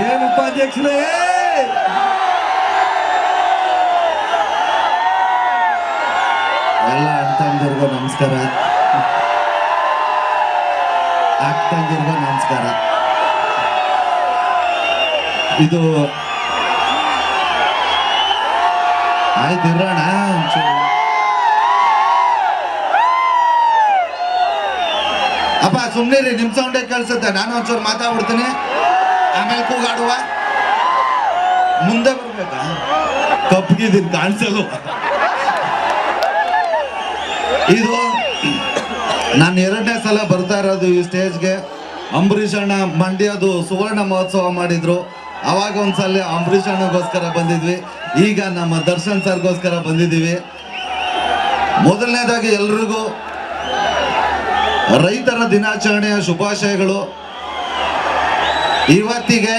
ಏನು ಉಪಾಧ್ಯಕ್ಷರೇ? ಎಲ್ಲ ಅಣ್ತಂದಿರ್ಗೂ ನಮಸ್ಕಾರ. ಅಕ್ಕಂದಿರ್ಗೂ ನಮಸ್ಕಾರ. ಇದು ಆಯ್ತು ಇರೋಣ. ಅಪ್ಪ ಸುಮ್ಮನೆ ರೀ ನಿಮ್ ಸೌಂಡೇ ಕೇಳಿಸುತ್ತೆ. ನಾನು ಒಂಚೂರು ಮಾತಾಡ್ಬಿಡ್ತೀನಿ. ಕಪ್ಪಗಿದ್ದೀನಿ ಕಾಣಿಸಲು ಇದು ನಾನು ಎರಡನೇ ಸಲ ಬರ್ತಾ ಇರೋದು ಈ ಸ್ಟೇಜ್ಗೆ. ಅಂಬರೀಷ್ ಅಣ್ಣ ಮಂಡ್ಯದು ಸುವರ್ಣ ಮಹೋತ್ಸವ ಮಾಡಿದ್ರು. ಅವಾಗ ಒಂದ್ಸಲ ಅಂಬರೀಷ್ ಅಣ್ಣಗೋಸ್ಕರ ಬಂದಿದ್ವಿ. ಈಗ ನಮ್ಮ ದರ್ಶನ್ ಸರ್ಗೋಸ್ಕರ ಬಂದಿದ್ದೀವಿ. ಮೊದಲನೇದಾಗಿ ಎಲ್ರಿಗೂ ರೈತರ ದಿನಾಚರಣೆಯ ಶುಭಾಶಯಗಳು. ಇವತ್ತಿಗೆ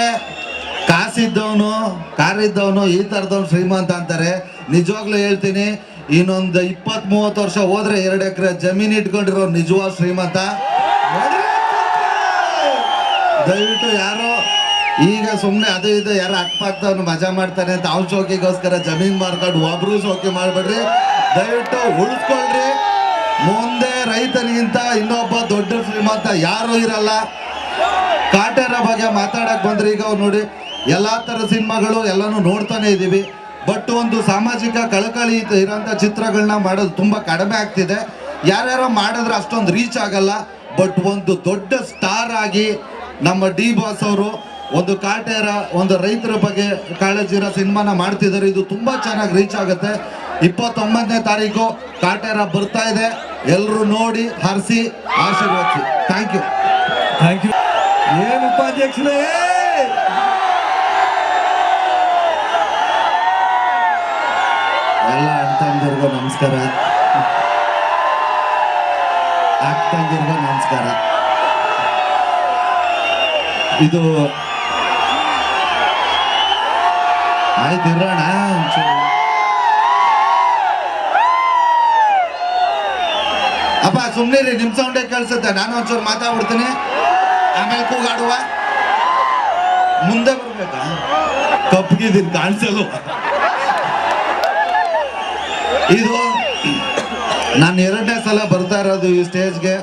ಕಾಸಿದ್ದವನು, ಕಾರಿದ್ದವನು, ಈ ಥರದವನು ಶ್ರೀಮಂತ ಅಂತಾರೆ. ನಿಜವಾಗ್ಲೂ ಹೇಳ್ತೀನಿ, ಇನ್ನೊಂದು ಇಪ್ಪತ್ತ್ ಮೂವತ್ತು ವರ್ಷ ಹೋದ್ರೆ ಎರಡು ಎಕರೆ ಜಮೀನು ಇಟ್ಕೊಂಡಿರೋ ನಿಜವಾದ ಶ್ರೀಮಂತ. ದಯವಿಟ್ಟು ಯಾರು, ಈಗ ಸುಮ್ಮನೆ ಅದು ಇದು, ಯಾರು ಅಕ್ಕಪಕ್ಕದವ್ನು ಮಜಾ ಮಾಡ್ತಾನೆ ಅಂತ ಅವ್ನ ಶೋಕಿಗೋಸ್ಕರ ಜಮೀನ್ ಮಾರ್ಕೊಂಡು ಒಬ್ರು ಶೋಕಿ ಮಾಡಬೇಡ್ರಿ. ದಯವಿಟ್ಟು ಉಳಿಸ್ಕೊಳ್ರಿ. ಮುಂದೆ ರೈತನಿಗಿಂತ ಇನ್ನೊಬ್ಬ ದೊಡ್ಡ ಶ್ರೀಮಂತ ಯಾರು ಇರಲ್ಲ. ಕಾಟರ ಬಗ್ಗೆ ಮಾತಾಡಕ್ ಬಂದ್ರೆ ಈಗ ಅವ್ರು ನೋಡಿ ಎಲ್ಲಾ ತರ ಸಿನಿಮಾಗಳು ಎಲ್ಲಾನು ನೋಡ್ತಾನೆ ಇದೀವಿ. ಬಟ್ ಒಂದು ಸಾಮಾಜಿಕ ಕಳಕಳಿ ಇರೋಂಥ ಚಿತ್ರಗಳನ್ನ ಮಾಡೋದು ತುಂಬ ಕಡಿಮೆ ಆಗ್ತಿದೆ. ಯಾರ್ಯಾರೋ ಮಾಡಿದ್ರೆ ಅಷ್ಟೊಂದು ರೀಚ್ ಆಗಲ್ಲ. ಬಟ್ ಒಂದು ದೊಡ್ಡ ಸ್ಟಾರ್ ಆಗಿ ನಮ್ಮ ಡಿ ಬಾಸ್ ಅವರು, ಒಂದು ಕಾಟೇರ, ಒಂದು ರೈತರ ಬಗ್ಗೆ ಕಾಳಜಿ ಇರೋ ಸಿನಿಮಾನ ಮಾಡ್ತಿದ್ದಾರೆ. ಇದು ತುಂಬ ಚೆನ್ನಾಗಿ ರೀಚ್ ಆಗುತ್ತೆ. ಇಪ್ಪತ್ತೊಂಬತ್ತನೇ ತಾರೀಕು ಕಾಟೇರ ಬರ್ತಾ ಇದೆ. ಎಲ್ಲರೂ ನೋಡಿ, ಹರಿಸಿ, ಆಶೀರ್ವಾದಿಸಿ. ಥ್ಯಾಂಕ್ ಯು ಥ್ಯಾಂಕ್ ಯು ಏನು ಉಪಾಧ್ಯಕ್ಷರೇ? ಎಲ್ಲ ಅಣ್ತಂದಿರ್ಗೂ ನಮಸ್ಕಾರ. ಅಕ್ಕಂದಿರ್ಗೂ ನಮಸ್ಕಾರ. ಇದು ಆಯ್ತು ಇರೋಣ. ಅಪ್ಪ ಸುಮ್ಮನೆ ರೀ ನಿಮ್ ಸೌಂಡೇ ಕೇಳಿಸುತ್ತೆ. ನಾನು ಒಂಚೂರು ಮಾತಾಡ್ಬಿಡ್ತೀನಿ. ಆಮೇಲೆ ಕೂಗಾಡುವ. ಮುಂದೆ ಬರ್ಬೇಕಾ? ಕಪ್ಪಗಿದ್ದೀನಿ ಕಾಣಿಸಲ್ವ? ಇದು ನಾನು ಎರಡನೇ ಸಲ ಬರ್ತಾ ಇರೋದು ಈ ಸ್ಟೇಜ್ಗೆ.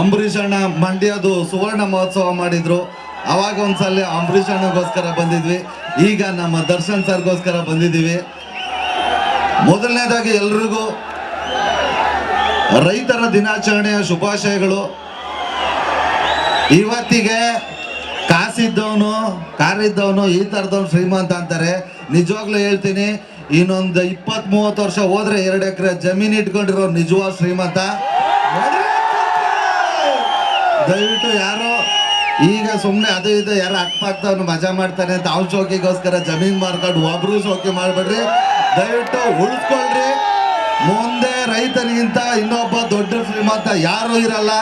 ಅಂಬರೀಷ್ ಅಣ್ಣ ಮಂಡ್ಯದು ಸುವರ್ಣ ಮಹೋತ್ಸವ ಮಾಡಿದ್ರು. ಅವಾಗ ಒಂದ್ಸಲ ಅಂಬರೀಷ್ ಅಣ್ಣಗೋಸ್ಕರ ಬಂದಿದ್ವಿ. ಈಗ ನಮ್ಮ ದರ್ಶನ್ ಸರ್ಗೋಸ್ಕರ ಬಂದಿದ್ದೀವಿ. ಮೊದಲನೇದಾಗಿ ಎಲ್ರಿಗೂ ರೈತರ ದಿನಾಚರಣೆಯ ಶುಭಾಶಯಗಳು. ಇವತ್ತಿಗೆ ಕಾಸಿದ್ದವನು, ಕಾರಿದ್ದವನು ಈ ಥರದವನು ಶ್ರೀಮಂತ ಅಂತಾರೆ. ನಿಜವಾಗ್ಲೂ ಹೇಳ್ತೀನಿ ಇನ್ನೊಂದು ಇಪ್ಪತ್ತ್ ಮೂವತ್ತು ವರ್ಷ ಹೋದ್ರೆ ಎರಡು ಎಕರೆ ಜಮೀನು ಇಟ್ಕೊಂಡಿರೋ ನಿಜವಾದ ಶ್ರೀಮಂತ ದಯವಿಟ್ಟು ಯಾರೋ ಈಗ ಸುಮ್ಮನೆ ಅದು ಇದು, ಯಾರು ಅಕ್ಕಪಕ್ಕದವ್ನು ಮಜಾ ಮಾಡ್ತಾನೆ ಅಂತ ಅವ್ರ ಚೌಕಿಗೋಸ್ಕರ ಜಮೀನ್ ಮಾರ್ಕೊಂಡು ಒಬ್ರು ಚೌಕಿ ಮಾಡಬೇಡ್ರಿ. ದಯವಿಟ್ಟು ಉಳಿಸ್ಕೊಳ್ರಿ. ಮುಂದೆ ರೈತನಿಗಿಂತ ಇನ್ನೊಬ್ಬ ದೊಡ್ಡ ಶ್ರೀಮಂತ ಯಾರು ಇರಲ್ಲ.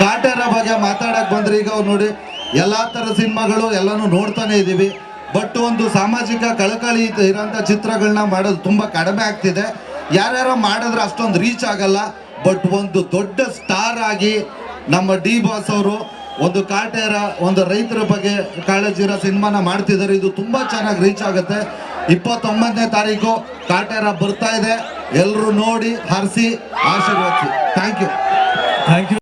ಕಾಟರ ಬಗ್ಗೆ ಮಾತಾಡಕ್ ಬಂದ್ರೆ ಈಗ ನೋಡಿ, ಎಲ್ಲಾ ತರ ಸಿನಿಮಾಗಳು ಎಲ್ಲಾನು ನೋಡ್ತಾನೆ ಇದೀವಿ. ಬಟ್ ಒಂದು ಸಾಮಾಜಿಕ ಕಳಕಳಿ ಇರೋಂಥ ಚಿತ್ರಗಳನ್ನ ಮಾಡೋದು ತುಂಬ ಕಡಿಮೆ ಆಗ್ತಿದೆ. ಯಾರ್ಯಾರೋ ಮಾಡಿದ್ರೆ ಅಷ್ಟೊಂದು ರೀಚ್ ಆಗಲ್ಲ. ಬಟ್ ಒಂದು ದೊಡ್ಡ ಸ್ಟಾರ್ ಆಗಿ ನಮ್ಮ ಡಿ ಬಾಸ್ ಅವರು ಒಂದು ಕಾಟೇರ, ಒಂದು ರೈತರ ಬಗ್ಗೆ ಕಾಳಜಿ ಇರೋ ಸಿನಿಮಾನ ಮಾಡ್ತಿದ್ದಾರೆ. ಇದು ತುಂಬ ಚೆನ್ನಾಗಿ ರೀಚ್ ಆಗುತ್ತೆ. ಇಪ್ಪತ್ತೊಂಬತ್ತನೇ ತಾರೀಕು ಕಾಟೇರ ಬರ್ತಾ ಇದೆ. ಎಲ್ಲರೂ ನೋಡಿ, ಹರಿಸಿ, ಆಶೀರ್ವದಿಸಿ. Thank you thank you